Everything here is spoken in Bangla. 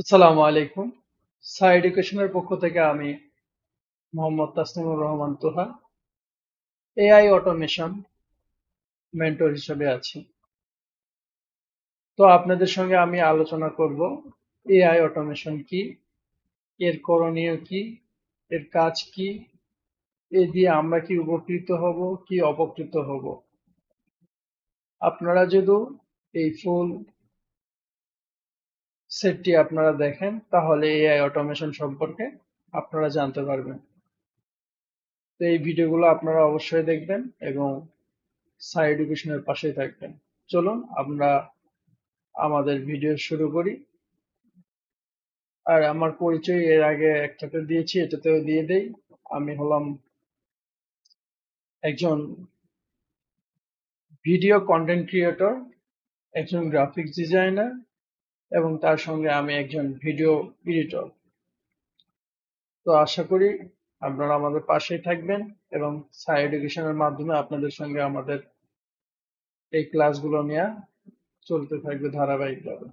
আসসালামু আলাইকুম। সাই এডুকেশনের পক্ষ থেকে আমি Mohammad Tasnimur Rahman Toha AI automation mentor হিসেবে আছি। তো আপনাদের সঙ্গে আমি আলোচনা করব এআই অটোমেশন কি, এর করণীয় কি, এর কাজ কি, এ দিয়ে আমরা কি উপকৃত হব, কি অপকৃত হব। আপনারা যদি এই ফুল সেটটি আপনারা দেখেন, তাহলে এআই অটোমেশন সম্পর্কে আপনারা জানতে পারবেন। তো এই ভিডিওগুলো আপনারা অবশ্যই দেখবেন এবং সাই এডুকেশনের পাশেই থাকবেন। চলুন, আমরা আমাদের ভিডিও শুরু করি। আর আমার পরিচয় এর আগে একটাতে দিয়েছি, এটাতেও দিয়ে দেই। আমি হলাম একজন ভিডিও কন্টেন্ট ক্রিয়েটর, একজন গ্রাফিক্স ডিজাইনার এবং তার সঙ্গে আমি একজন ভিডিও এডিটর। তো আশা করি আপনারা আমাদের পাশেই থাকবেন এবং সাই এডুকেশনের মাধ্যমে আপনাদের সঙ্গে আমাদের এই ক্লাসগুলো নিয়ে চলতে থাকবে ধারাবাহিকভাবে।